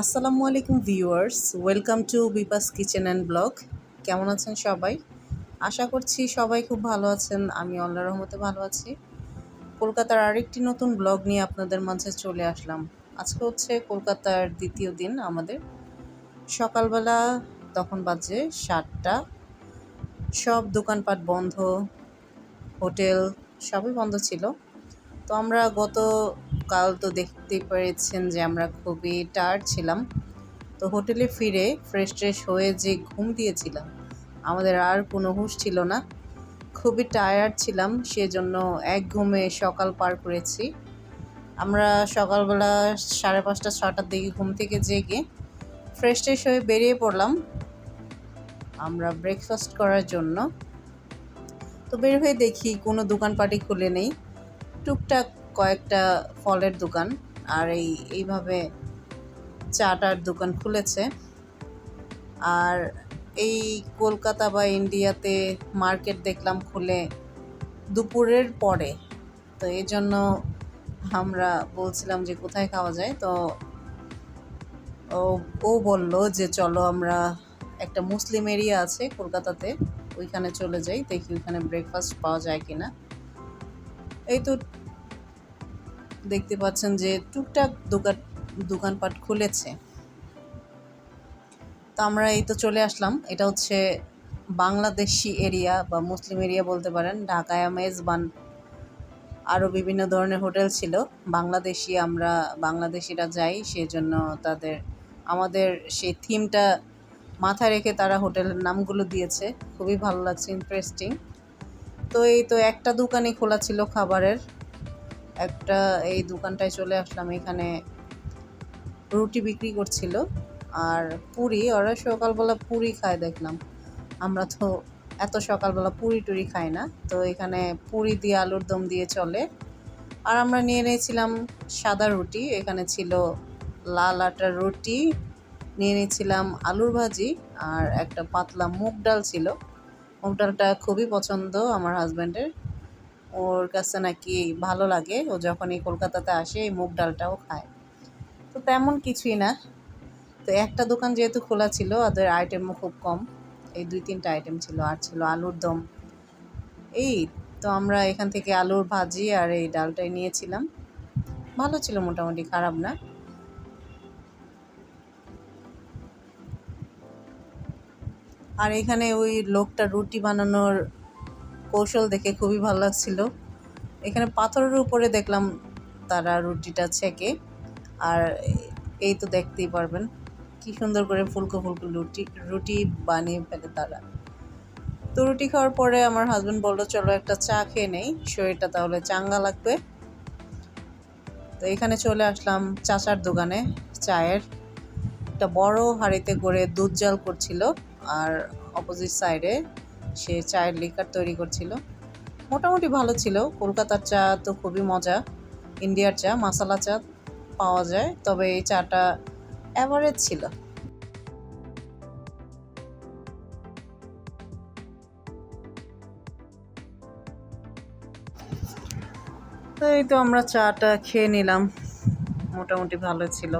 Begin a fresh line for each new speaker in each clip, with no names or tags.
আসসালামু আলাইকুম viewers, welcome to Bipas kitchen and blog. কেমন আছেন সবাই? আশা করছি সবাই খুব ভালো আছেন, আমি আল্লাহ রহমতে ভালো আছি। কলকাতার আরেকটি নতুন ব্লগ নিয়ে আপনাদের মাঝে চলে আসলাম। আজকে হচ্ছে কলকাতার দ্বিতীয় দিন আমাদের। সকালবেলা তখন বাজে সাতটা। সব দোকানপাট বন্ধ, হোটেল সবই বন্ধ ছিল। তো আমরা গত কাল তো দেখতেই পেরেছেন যে আমরা খুবই টায়ার্ড ছিলাম। তো হোটেলে ফিরে ফ্রেশ ট্রেশ হয়ে যে ঘুম দিয়েছিলাম, আমাদের আর কোনো হুঁশ ছিল না। খুবই টায়ার্ড ছিলাম, সেজন্য এক ঘুমে সকাল পার করেছি। আমরা সকালবেলা সাড়ে পাঁচটা ছটার দিকে ঘুম থেকে জেগে ফ্রেশ ট্রেশ হয়ে বেরিয়ে পড়লাম আমরা ব্রেকফাস্ট করার জন্য। তো বের হয়ে দেখি কোনো দোকানপাটি খুলে নেই। টুকটাক কয়েকটা ফলের দোকান আর এই, এইভাবে চাটার দোকান খুলেছে। আর এই কলকাতা বা ইন্ডিয়াতে মার্কেট দেখলাম খুলে দুপুরের পরে। তো এই জন্য আমরা বলছিলাম যে কোথায় খাওয়া যায়? তো ও ও বলল যে চলো আমরা একটা মুসলিম এরিয়া আছে কলকাতাতে, ওইখানে চলে যাই, দেখি ওইখানে ব্রেকফাস্ট পাওয়া যায় কিনা। এই তো দেখতে পাচ্ছেন যে টুকটাক দোকান, দোকানপাট খুলেছে। তো আমরা এই তো চলে আসলাম। এটা হচ্ছে বাংলাদেশি এরিয়া বা মুসলিম এরিয়া বলতে পারেন। ঢাকায় মেজবান। আরও বিভিন্ন ধরনের হোটেল ছিল। বাংলাদেশি আমরা, বাংলাদেশিরা যাই, সেজন্য তাদের, আমাদের সেই থিমটা মাথায় রেখে তারা হোটেলের নামগুলো দিয়েছে। খুবই ভালো লাগছে, ইন্টারেস্টিং। তো এই তো একটা দোকানই খোলা ছিল খাবারের। একটা এই দোকানটায় চলে আসলাম, এখানে রুটি বিক্রি করছিল আর পুরি, ওরা সকালবেলা পুরি খায় দেখলাম। আমরা তো এত সকালবেলা পুরি টুরি খাই না, তো এখানে পুরি দিয়ে আলুর দম দিয়ে চলে। আর আমরা নিয়ে নিয়েছিলাম সাদা রুটি, এখানে ছিল লাল আটার রুটি, নিয়ে নিয়েছিলাম আলুর ভাজি আর একটা পাতলা মুগ ডাল ছিল। মুগ ডালটা খুবই পছন্দ আমার হাজব্যান্ডের। ওর কাছে নাকি ভালো লাগে। ও যখন এই কলকাতাতে আসে, এই মুগ ডালটাও খায়। তো তেমন কিছুই না। তো একটা দোকান যেহেতু খোলা ছিল, ওদের আইটেমও খুব কম। এই দুই তিনটা আইটেম ছিল। আর ছিল আলুর দম। এই তো আমরা এখান থেকে আলুর ভাজি আর এই ডালটাই নিয়েছিলাম। ভালো ছিল, মোটামুটি খারাপ না। আর এখানে ওই লোকটা রুটি বানানোর কৌশল দেখে খুবই ভালো লাগছিল। এখানে পাথরের উপরে দেখলাম তারা রুটিটা ছেঁকে, আর এই তো দেখতেই পারবেন কি সুন্দর করে ফুলকো ফুলকো রুটি রুটি বানিয়ে ফেলে তারা। তো রুটি খাওয়ার পরে আমার হাজব্যান্ড বলল, চলো একটা চা খেয়ে নেই, শরীরটা তাহলে চাঙ্গা লাগবে। তো এখানে চলে আসলাম চাচার দোকানে চায়ের। একটা বড় হাঁড়িতে করে দুধ জাল করছিল, আর অপোজিট সাইডে সে চায়ের লিকার তৈরি করছিল। মোটামুটি ভালো ছিল। কলকাতার চা তো খুবই মজা। ইন্ডিয়ার চা মশালা চা পাওয়া যায়, তবে এই চাটা অ্যাভারেজ ছিল। তো এই তো আমরা চাটা খেয়ে নিলাম। মোটামুটি ভালো ছিল।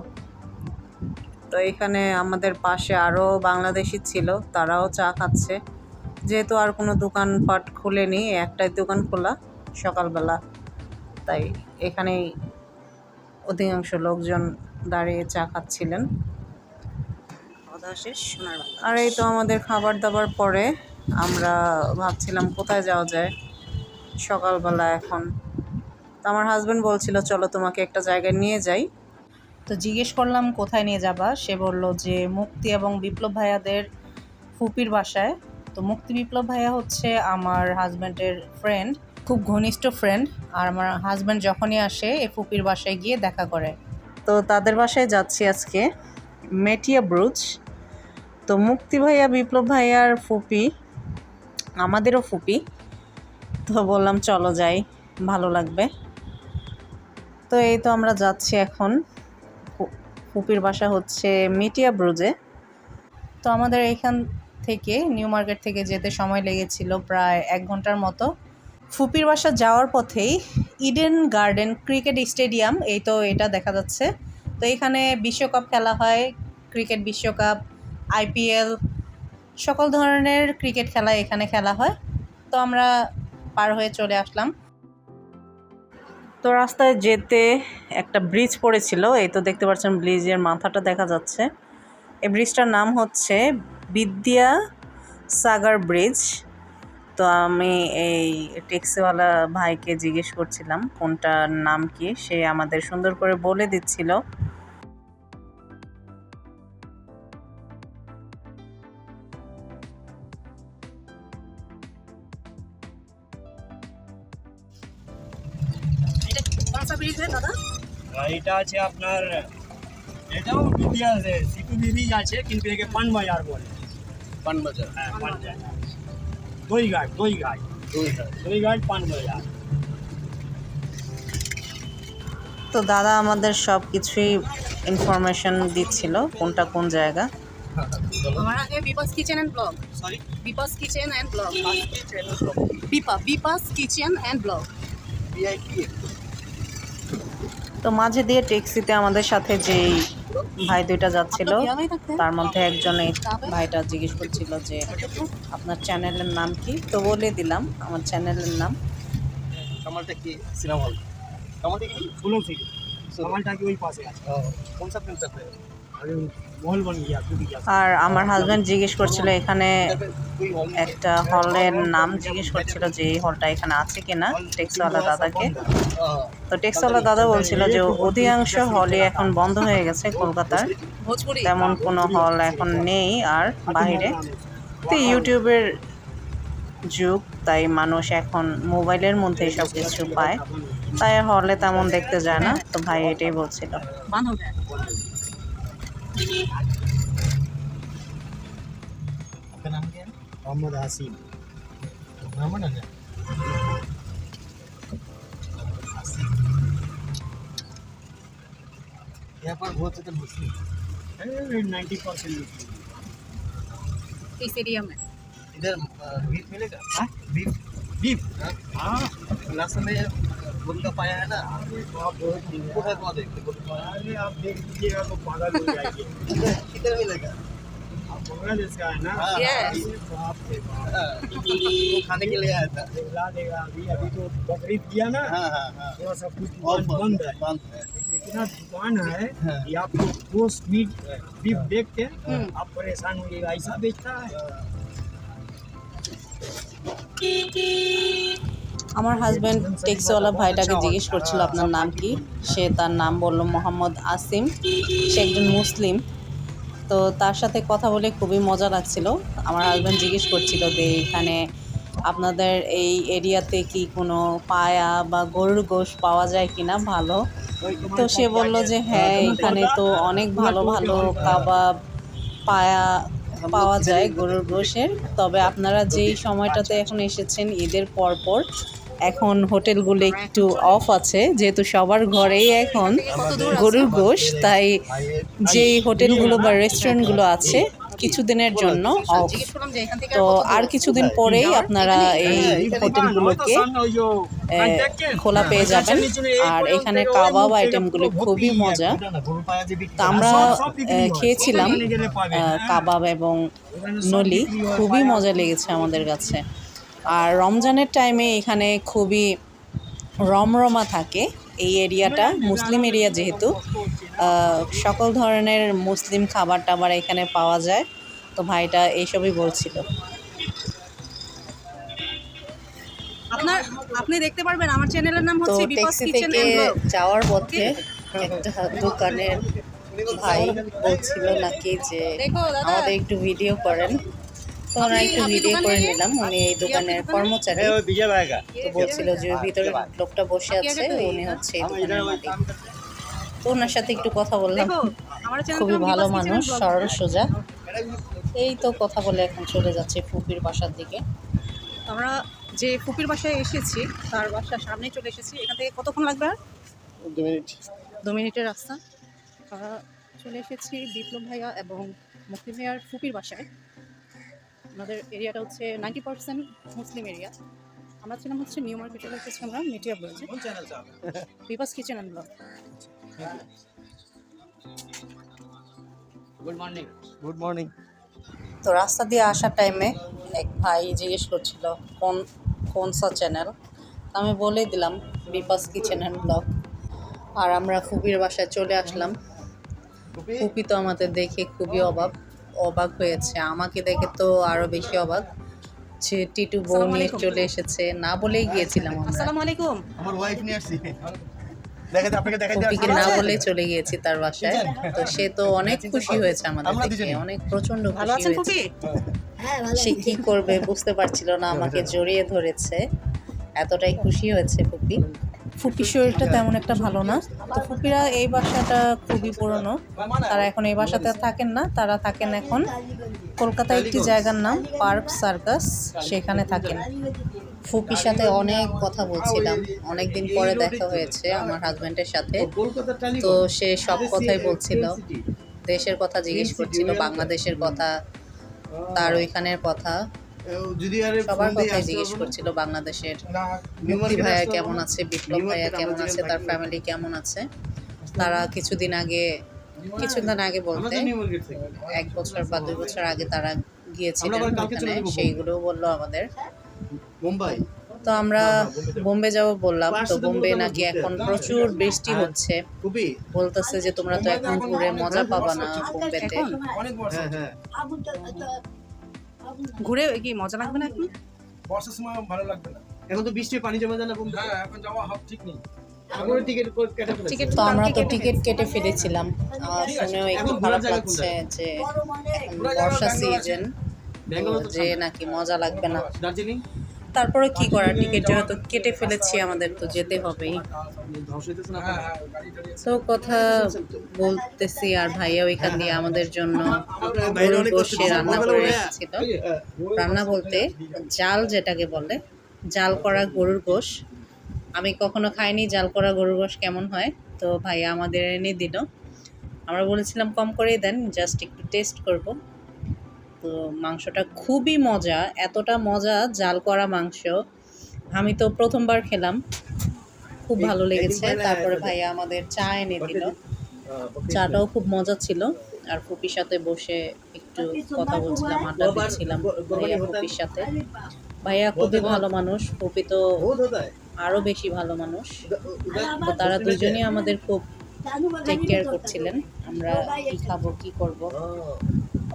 তো এখানে আমাদের পাশে আরও বাংলাদেশি ছিল, তারাও চা খাচ্ছে। যেহেতু আর কোনো দোকানপাট খুলেনি একটাই দোকান খোলা সকালবেলা। তাই এখানেই অধিকাংশ লোকজন দাঁড়িয়ে চা খাচ্ছিলেন। আর এই তো আমাদের খাবার দাবার পরে আমরা ভাবছিলাম কোথায় যাওয়া যায় সকালবেলা এখন। তো আমার হাজব্যান্ড বলছিল চলো তোমাকে একটা জায়গায় নিয়ে যাই। তো জিজ্ঞেস করলাম কোথায় নিয়ে যাবা? সে বলল যে মুক্তি এবং বিপ্লব ভাইয়াদের ফুপির বাসায়। তো মুক্তি বিপ্লব ভাইয়া হচ্ছে আমার হাজব্যান্ডের ফ্রেন্ড খুব ঘনিষ্ঠ ফ্রেন্ড আর আমার হাজব্যান্ড যখনই আসে এ ফুপির বাসায় গিয়ে দেখা করে। তো তাদের বাসায় যাচ্ছি আজকে মেটিয়া ব্রুজ তো মুক্তি ভাইয়া, বিপ্লব ভাইয়ার ফুপি, আমাদেরও ফুপি। তো বললাম, চলো যাই, ভালো লাগবে। তো এই তো আমরা যাচ্ছি এখন। ফুপির বাসা হচ্ছে মিটিয়া ব্রুজে তো আমাদের এখান থেকে নিউ মার্কেট থেকে যেতে সময় লেগেছিল প্রায় এক ঘণ্টার মতো। ফুপির বাসা যাওয়ার পথেই ইডেন গার্ডেন ক্রিকেট স্টেডিয়াম এই তো এটা দেখা যাচ্ছে। তো এখানে বিশ্বকাপ খেলা হয়, ক্রিকেট বিশ্বকাপ আইপিএল সকল ধরনের ক্রিকেট খেলা এখানে খেলা হয়। তো আমরা পার হয়ে চলে আসলাম। তো রাস্তায় যেতে একটা ব্রিজ পড়েছিল, এই তো দেখতে পাচ্ছেন ব্রিজের মাথাটা দেখা যাচ্ছে। এই ব্রিজটার নাম হচ্ছে বিদ্যা সাগর ব্রিজ। তো আমি এই ট্যাক্সিওয়ালা ভাইকে জিজ্ঞেস করছিলাম, কোনটার নাম কি? সে আমাদের সুন্দর করে বলে দিচ্ছিল।
এটা আছে আপনার, এটাও বিদ্যা সিটু ব্রিজ আছে, কিন্তু একে পান বাজার বলে।
পানবাজার।
হ্যাঁ পানবাজার। দইঘাট দইঘাট দইঘাট দইঘাট পানবাজার।
তো দাদা আমাদের সব কিছুই ইনফরমেশন দিচ্ছিল কোনটা কোন জায়গা।
আমার আগে Bipas kitchen and
blog
sorry Bipas kitchen and blog Bipa Bipas kitchen and
blog
তো মাঝে দিয়ে ট্যাক্সিতে আমাদের সাথে যেই ভাই দুইটা যাচ্ছিল। তার মধ্যে একজনে ভাইটা জিজ্ঞেস করছিল যে আপনার চ্যানেলের নাম কি? তো বলে দিলাম আমার চ্যানেলের নাম
কামালটা কি? Cinema hall. কামালটা কি?
ফুলন থেকে কামালটা
কি ওই পাশে আছে।
কোন
আর আমার হাজব্যান্ড জিজ্ঞেস করছিল এখানে একটা হলের নাম জিজ্ঞেস করছিল যে এই হলটা এখানে আছে কিনা টেক্সওয়ালা দাদাকে। তো টেক্সওয়ালা দাদা বলছিল যে অধিকাংশ হলই এখন বন্ধ হয়ে গেছে কলকাতার। তেমন কোনো হল এখন নেই আর বাহিরে তো ইউটিউবের যুগ তাই মানুষ এখন মোবাইলের মধ্যে সব কিছু পায়। তাই হলে তেমন দেখতে যায় না। তো ভাই এটাই বলছিল।
आपका नाम क्या है
मोहम्मद हसीन
नाम है ना यहाँ पर बहुत ज़्यादा मुस्लिम
नाइन्टी परसेंट
इस एरिया में
इधर बीफ मिलेगा
हाँ?
बीफ
बीफ
हाँ
हाँ
लास्ट में गुलका पाया है ना?
आप बहुत
वहाँ देखते गुलका
अरे आप देख लीजिएगा तो पागल हो जाएँगे।
किधर मिलेगा?
आप बांग्लादेश का है ना?
हाँ,
रे बाप।
हाँ, वो खाने के लिए आया था।
दिला देगा अभी अभी तो बकरीद किया ना
हाँ हाँ हाँ।
थोड़ा सा कुछ बंद है
बंद है।
इतना दुकान है
हाँ।
कि आपको रोस्ट मीट बीफ देख के। आप परेशान होइएगा ऐसा बेचता है।
আমার হাজব্যান্ড ট্যাক্সিওয়ালা ভাইটাকে জিজ্ঞেস করছিল আপনার নাম কি? সে তার নাম বলল মোহাম্মদ আসিম। সে একজন মুসলিম। তো তার সাথে কথা বলে খুবই মজা লাগছিল। আমার হাজব্যান্ড জিজ্ঞেস করছিল যে এখানে আপনাদের এই এরিয়াতে কি কোনো পায়া বা গরুর গোশ পাওয়া যায় কিনা ভালো? তো সে বলল যে হ্যাঁ এখানে তো অনেক ভালো ভালো কাবাব, পায়া পাওয়া যায় গরুর গোশের। তবে আপনারা যেই সময়টাতে এখন এসেছেন, ঈদের পরপর এখন হোটেলগুলো একটু অফ আছে, যেহেতু সবার ঘরেই এখন গরুর গোশ, তাই যেই হোটেলগুলো বা রেস্টুরেন্টগুলো আছে কিছুদিনের জন্য অফ তো আর কিছুদিন পরেই আপনারা এই হোটেলগুলোকে খোলা পেয়ে যাবেন। আর এখানে কাবাব আইটেমগুলো খুবই মজা। তো আমরা খেয়েছিলাম কাবাব এবং নলি। খুবই মজা লেগেছে আমাদের কাছে। আর রমজানের টাইমে এখানে খুবই রমরমা থাকে। এই এরিয়াটা মুসলিম এরিয়া যেহেতু সকল ধরনের মুসলিম খাবার টাবার এখানে পাওয়া যায়। তো ভাইটা এইসবই বলছিল।
আপনার আপনি দেখতে পারবেন আমার চ্যানেলের নাম
তো
হচ্ছে বিপাস
ট্যাক্সি
কিচেন
থেকে
এন্ড
যাওয়ার পথে একটা দোকানের ভাই বলছিল নাকি যে আমাদের একটু ভিডিও করেন। একটু ভিডিও করে নিলাম। এই দোকানের কর্মচারী। বলছিল যে ভিতরে লোকটা বসে আছে ওনার সাথে একটু কথা খুবই ভালো মানুষ সরল সোজা। এই তো কথা বলে এখন চলে যাচ্ছে ফুপির বাসার দিকে।
আমরা যে ফুপির বাসায় এসেছি তার বাসার সামনে চলে এসেছি। এখান থেকে কতক্ষণ লাগবে আর?
দু মিনিট।
দু মিনিটের রাস্তা। চলে এসেছি বিপ্লব ভাইয়া এবং মুক্তি ভাইয়ার ফুপির বাসায়। আমাদের এরিয়াটা হচ্ছে নাইনটি পার্সেন্ট মুসলিম এরিয়া। আমরা ছিলাম হচ্ছে নিউ মার্কেটে এসেছি আমরা মিডিয়া ব্লগে Bipas kitchen and blog
good morning
good morning
তো রাস্তা দিয়ে আসার টাইমে এক ভাই জিজ্ঞেস করছিল কোন কোন সা চ্যানেল আমি বলেই দিলাম বিপাস কিচেন অ্যান্ড ব্লগ আর আমরা ফুপির বাসায় চলে আসলাম। খুবই তো আমাদের দেখে খুবই অবাক। অবাক হয়েছে। আমাকে দেখে তো আরও বেশি অবাক যে টিটু বউ নিয়ে চলে এসেছে। না বলেই গিয়েছিলাম আমরা।
আসসালামু আলাইকুম।
আমার ওয়াইফ নিয়ে আসছি। দেখাতে আপনাকে দেখাতে
ফুপিকে না বলেই চলে গিয়েছি তার বাসায়। তো সে তো অনেক খুশি হয়েছে আমাদের দেখে। অনেক প্রচণ্ড
ভালো আছেন
হয়েছে। সে কি করবে বুঝতে পারছিল না আমাকে জড়িয়ে ধরেছে। এতটাই খুশি হয়েছে ফুপি। ফুপির শরীরটা তেমন একটা ভালো না। তো ফুপিরা এই বাসাটা খুবই পুরনো। তারা এখন এই বাসাতে থাকেন না, তারা থাকেন এখন কলকাতায় একটি জায়গার নাম পার্ক সার্কাস, সেখানে থাকেন। ফুপির সাথে অনেক কথা বলছিলাম। অনেক দিন পরে দেখা হয়েছে আমার হাজবেন্ডের সাথে। তো সে সব কথাই বলছিল। দেশের কথা জিজ্ঞেস করছিল, বাংলাদেশের কথা, তার ওইখানের কথা। সবার কথাই জিজ্ঞেস করছিল বাংলাদেশের মুক্তি ভাইয়া কেমন আছে বিপ্লব ভাইয়া কেমন আছে তার ফ্যামিলি কেমন আছে? তারা কিছুদিন আগে কিছুদিন আগে বলতে এক বছর বা দুই বছর আগে তারা গিয়েছিলেন ওখানে সেইগুলোও বলল আমাদের।
মুম্বাই
তো আমরা বোম্বে যাব। বললাম। তো বোম্বে নাকি এখন প্রচুর বৃষ্টি হচ্ছে। বলতেছে যে তোমরা তো এখন ঘুরে মজা পাবা না বোম্বেতে।
ঘুরে কি মজা লাগবে না এখন?
বর্ষার সময় ভালো লাগবে না।
এখন তো বৃষ্টির পানি জমে যায় না
হ্যাঁ এখন যাওয়া হবে ঠিক নেই।
আমরা টিকিট কেটে ফেলেছি?
টিকিট
তো আমরা তো টিকিট কেটে ফেলেছিলাম। আর শুনেও একটু খারাপ লাগছে যে বর্ষা সিজন যে নাকি মজা লাগবে না।
দার্জিলিং?
তারপরে কি করার টিকিট? যেহেতু কেটে ফেলেছি আমাদের তো যেতে হবেই। তো কথা বলতেছি আর ভাইয়া ওইখান দিয়ে আমাদের জন্য রান্না করে এসেছিল। রান্না বলতে জাল যেটাকে বলে জাল করা গরুর গোশ। আমি কখনো খাইনি জাল করা গরুর গোশ কেমন হয়? তো ভাইয়া আমাদের এনে দিল। আমরা বলেছিলাম কম করেই দেন জাস্ট একটু টেস্ট করব। তো মাংসটা খুবই মজা এতটা মজা জাল করা মাংস। আমি তো প্রথমবার খেলাম খুব ভালো লেগেছে। তারপরে ভাইয়া আমাদের চা এনে দিল। চাটাও খুব মজা ছিল। আর ফুপির সাথে বসে একটু কথা বলছিলাম আড্ডা দিচ্ছিলাম ভাইয়া ফুপির সাথে। ভাইয়া খুবই ভালো মানুষ ফুপি তো আরও বেশি ভালো মানুষ। তো তারা দুজনেই আমাদের খুব টেক কেয়ার করছিলেন। আমরা কী খাব কী করব?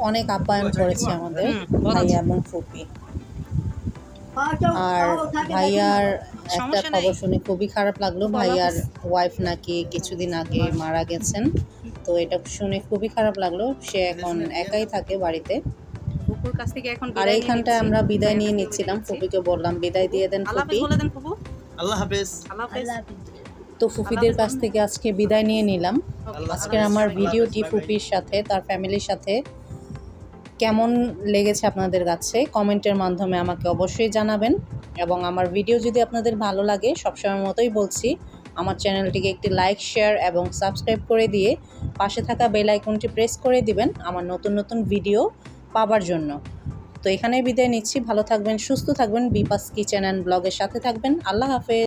অনেক আপ্যায়ন করেছে আমাদের ভাইয়া এবং ফুপি। আর ভাইয়ার একটা খবর শুনে খুবই খারাপ লাগল। ভাইয়ার ওয়াইফ নাকি কিছুদিন আগে মারা গেছেন। তো এটা শুনে খুবই খারাপ লাগল। সে এখন একাই থাকে বাড়িতে।
ফুপুর কাছ থেকে এখন
আর এইখানটায় আমরা বিদায় নিয়ে নিচ্ছিলাম। ফুপিকে বললাম বিদায় দিয়ে দেন ফুপি
হাফেজ বলে দেন ফুপু।
আল্লাহ হাফেজ।
আল্লাহ হাফেজ।
তো ফুপিদের কাছ থেকে আজকে বিদায় নিয়ে নিলাম। আজকের আমার ভিডিওটি ফুপির সাথে তার ফ্যামিলির সাথে কেমন লেগেছে আপনাদের কাছে, কমেন্টের মাধ্যমে আমাকে অবশ্যই জানাবেন। এবং আমার ভিডিও যদি আপনাদের ভালো লাগে, সবসময় মতোই বলছি, আমার চ্যানেলটিকে একটি লাইক, শেয়ার এবং সাবস্ক্রাইব করে দিয়ে পাশে থাকা বেল আইকনটি প্রেস করে দিবেন আমার নতুন নতুন ভিডিও পাবার জন্য। তো এখানেই বিদায় নিচ্ছি, ভালো থাকবেন, সুস্থ থাকবেন, বিপাস কিচেন অ্যান্ড ব্লগের সাথে থাকবেন। আল্লাহ হাফেজ।